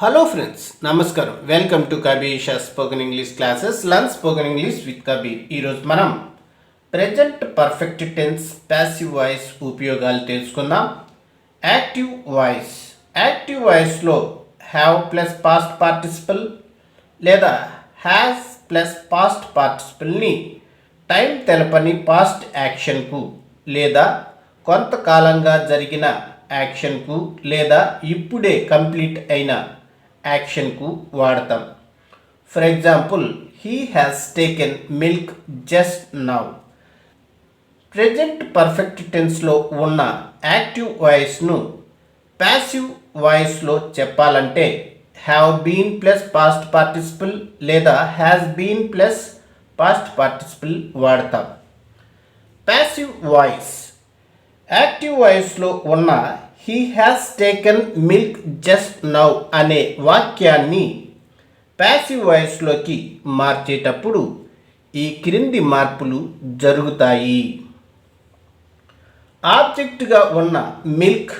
Hello friends నమస్కారం welcome to Kabisha spoken English classes learn spoken English with Kabir ఈరోజు మనం present perfect tense passive voice ఉపయోగాలు తెలుసుకుందాం. Active voice active వాయిస్లో have plus past participle లేదా has plus past పార్టిసిపల్ని time తెలపని past యాక్షన్కు లేదా కొంతకాలంగా జరిగిన యాక్షన్కు లేదా ఇప్పుడే కంప్లీట్ అయిన యాక్షన్కు వాడతాం. For example he has taken milk just now present perfect టెన్స్లో ఉన్న యాక్టివ్ వాయిస్ను ప్యాసివ్ వాయిస్లో చెప్పాలంటే have been plus past participle లేదా has been plus past participle వాడతాం. ప్యాసివ్ వాయిస్ యాక్టివ్ వాయిస్లో ఉన్న he has taken milk just now అనే వాక్యాన్ని ప్యాసివ్ వాయిస్లోకి మార్చేటప్పుడు ఈ క్రింది మార్పులు జరుగుతాయి. ఆబ్జెక్ట్గా ఉన్న మిల్క్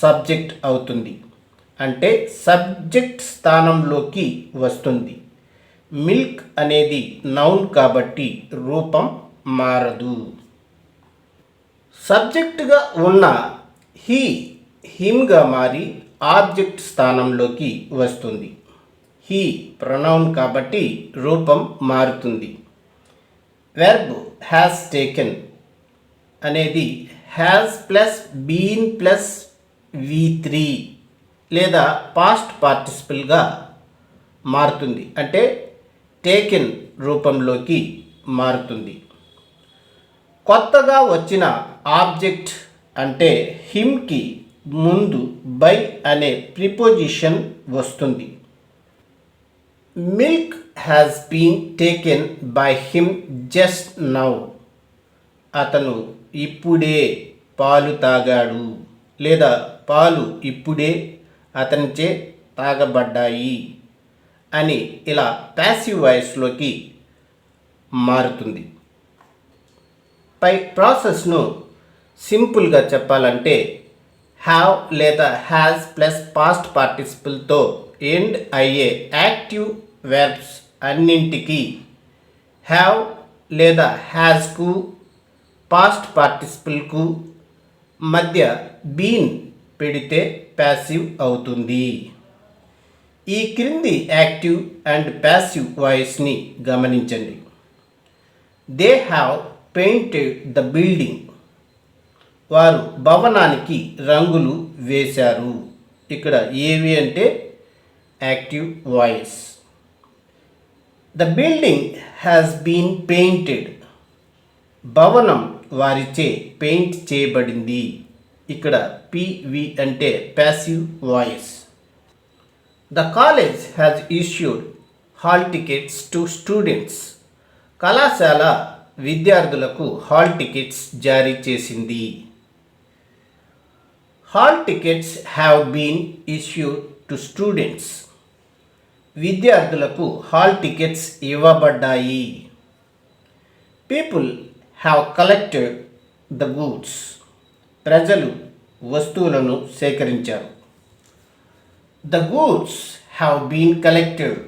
సబ్జెక్ట్ అవుతుంది. అంటే సబ్జెక్ట్ స్థానంలోకి వస్తుంది. మిల్క్ అనేది నౌన్ కాబట్టి రూపం మారదు. సబ్జెక్టుగా ఉన్న హీ హిమ్గా మారి ఆబ్జెక్ట్ స్థానంలోకి వస్తుంది. హీ ప్రొనౌన్ కాబట్టి రూపం మారుతుంది. వెర్బ్ హ్యాస్ టేకెన్ అనేది has plus been plus V three లేదా పాస్ట్ పార్టిసిపల్గా మారుతుంది. అంటే టేకెన్ రూపంలోకి మారుతుంది. కొత్తగా వచ్చిన ఆబ్జెక్ట్ అంటే హిమ్కి ముందు బై అనే ప్రిపోజిషన్ వస్తుంది. Milk has been taken by him just now. అతను ఇప్పుడే పాలు తాగాడు. లేదా పాలు ఇప్పుడే అతనిచే తాగబడ్డాయి అని ఇలా ప్యాసివ్ వాయిస్లోకి మారుతుంది. పై ప్రాసెస్ను సింపుల్గా చెప్పాలంటే హ్యావ్ లేదా హ్యాస్ ప్లస్ పాస్ట్ పార్టిసిపుల్తో ఎండ్ అయ్యే యాక్టివ్ వెర్బ్స్ అన్నింటికి హ్యావ్ లేదా హ్యాస్కు పాస్ట్ పార్టిసిపుల్కు మధ్య బీన్ పెడితే ప్యాసివ్ అవుతుంది. ఈ క్రింది యాక్టివ్ అండ్ ప్యాసివ్ వాయిస్ని గమనించండి. They have painted the building వారు భవనానికి రంగులు వేశారు. ఇక్కడ ఏవి అంటే active voice. The building has been painted భవనం వారిచే పెయింట్ చేయబడింది. ఇక్కడ పివి అంటే passive voice the college has issued hall tickets to students కళాశాల విద్యార్థులకు హాల్ టికెట్స్ జారీ చేసింది. Hall tickets have been issued to students విద్యార్థులకు హాల్ టికెట్స్ ఇవ్వబడ్డాయి. People have collected the goods ప్రజలు వస్తువులను సేకరించారు. The goods have been collected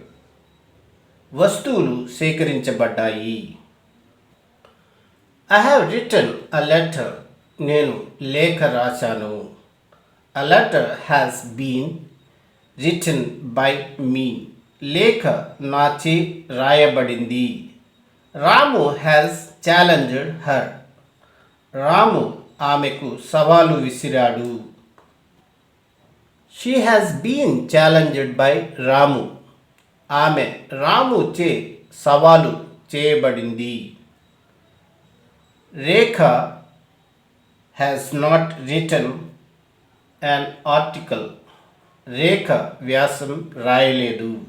వస్తువులు సేకరించబడ్డాయి. I have written a letter నేను లేఖ రాశాను. A letter has been written by me లేఖ నాచే రాయబడింది. Ramu has challenged her Ramu ఆమెకు సవాలు విసిరాడు. She has been challenged by Ramu. ఆమె రాము చే సవాలు చేయబడింది. Rekha has not written an article Rekha వ్యాసం రాయలేదు.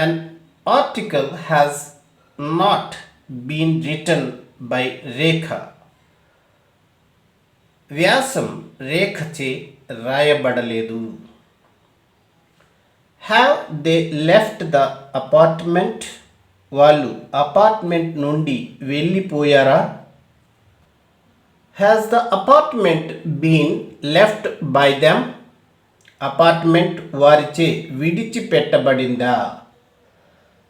An article has not been written by Rekha. వ్యాసం రేఖచే రాయబడలేదు. Have they left the apartment వాళ్ళు అపార్ట్మెంట్ నుండి వెళ్ళిపోయారా? Has the apartment been left by them apartment వారిచే విడిచిపెట్టబడిందా?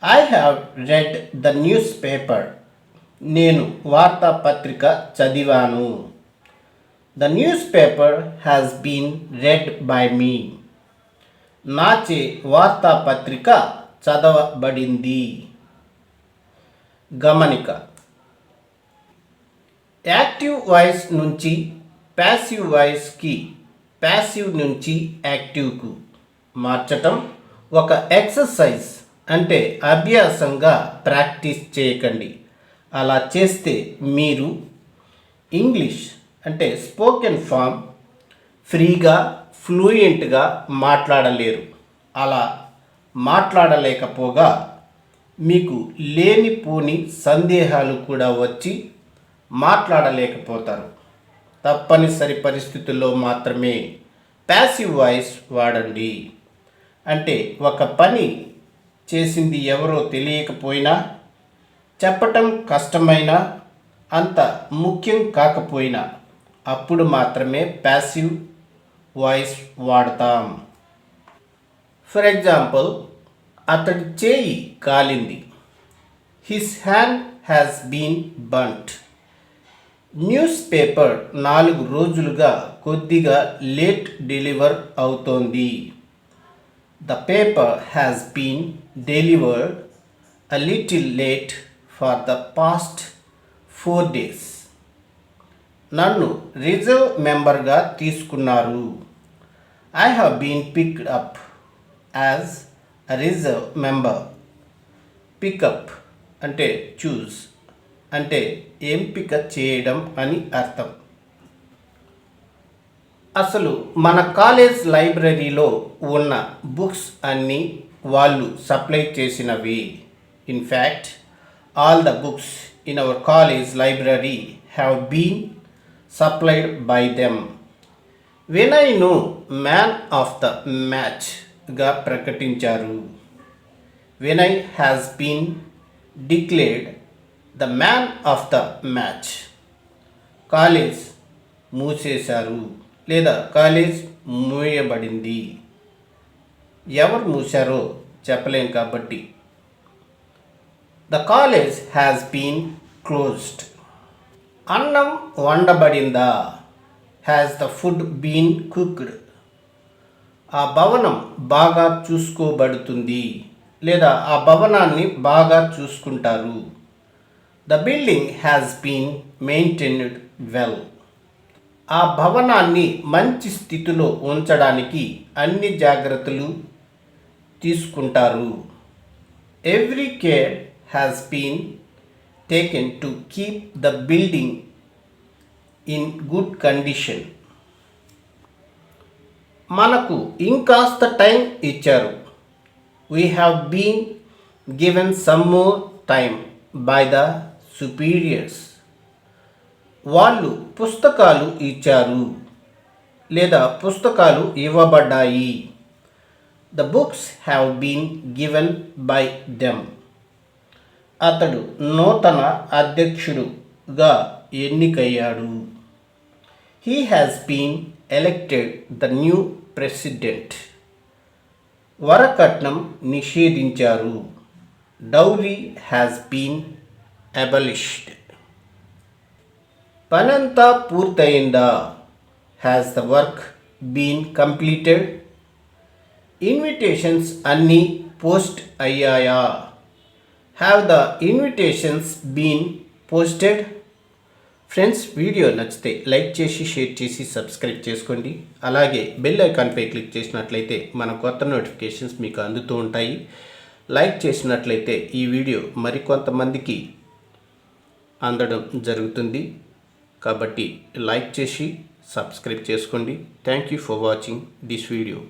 I have read the newspaper నేను వార్తాపత్రిక చదివాను. The newspaper has been read by me నాచే వార్తాపత్రిక చదవబడింది. గమనిక యాక్టివ్ వాయిస్ నుంచి ప్యాసివ్ వాయిస్కి ప్యాసివ్ నుంచి యాక్టివ్కు మార్చటం ఒక ఎక్సర్సైజ్ అంటే అభ్యాసంగా ప్రాక్టీస్ చేయకండి. అలా చేస్తే మీరు ఇంగ్లీష్ అంటే స్పోకెన్ ఫామ్ ఫ్రీగా ఫ్లూయెంట్గా మాట్లాడలేరు. అలా మాట్లాడలేకపోగా మీకు లేనిపోని సందేహాలు కూడా వచ్చి మాట్లాడలేకపోతారు. తప్పనిసరి పరిస్థితుల్లో మాత్రమే ప్యాసివ్ వాయిస్ వాడండి. అంటే ఒక పని చేసింది ఎవరో తెలియకపోయినా చెప్పటం కష్టమైనా అంత ముఖ్యం కాకపోయినా అప్పుడు మాత్రమే ప్యాసివ్ వాయిస్ వాడతాం. ఫర్ ఎగ్జాంపుల్ అతడి చేయి కాలింది. His hand has been burnt newspaper నాలుగు రోజులుగా కొద్దిగా లేట్ డెలివర్ అవుతోంది. The paper has been delivered a little late for the past four days. నన్ను రిజర్వ్ మెంబర్గా తీసుకున్నారు. I have been picked up as a reserve member. Pickup అంటే choose అంటే ఎంపిక చేయడం అని అర్థం. అసలు మన కాలేజ్ లైబ్రరీలో ఉన్న బుక్స్ అన్నీ వాళ్ళు సప్లై చేసినవి. In fact all the books in our college library have been supplied by them వినయ్ను man of the మ్యాచ్గా ప్రకటించారు. Vinay has been declared the man of the match. College మూసేశారు లేదా కాలేజ్ మూయబడింది? ఎవరు మూసారో చెప్పలేం కాబట్టి. The college has been closed అన్నం వండబడిందా? Has the food been cooked ఆ భవనం బాగా చూసుకోబడుతుంది లేదా ఆ భవనాన్ని బాగా చూసుకుంటారు? The building has been maintained well ఆ భవనాన్ని మంచి స్థితిలో ఉంచడానికి అన్ని జాగ్రత్తలు తీసుకుంటారు. Every care has been taken to keep the building in good condition మనకు ఇంకాస్త టైం ఇచ్చారు. We have been given some more time by the superiors వాళ్ళు పుస్తకాలు ఇచ్చారు లేదా పుస్తకాలు ఇవ్వబడ్డాయి. The books have been given by them అతడు నూతన అధ్యక్షుడుగా ఎన్నికయ్యాడు. He has been elected the new president వరకట్నం నిషేధించారు. డౌరీ హ్యాస్ బీన్ అబలిష్డ్ పనంతా పూర్తయిందా has the work been completed invitations అన్నీ పోస్ట్ అయ్యాయా have the invitations been posted friends video నచ్చితే like చేసి share చేసి సబ్స్క్రైబ్ చేసుకోండి. అలాగే బెల్ ఐకాన్పై క్లిక్ చేసినట్లయితే మన కొత్త నోటిఫికేషన్స్ మీకు అందుతూ ఉంటాయి. లైక్ చేసినట్లయితే ఈ వీడియో మరికొంతమందికి అందడం జరుగుతుంది. కాబట్టి లైక్ చేసి సబ్స్క్రైబ్ చేసుకోండి. Thank you for watching this video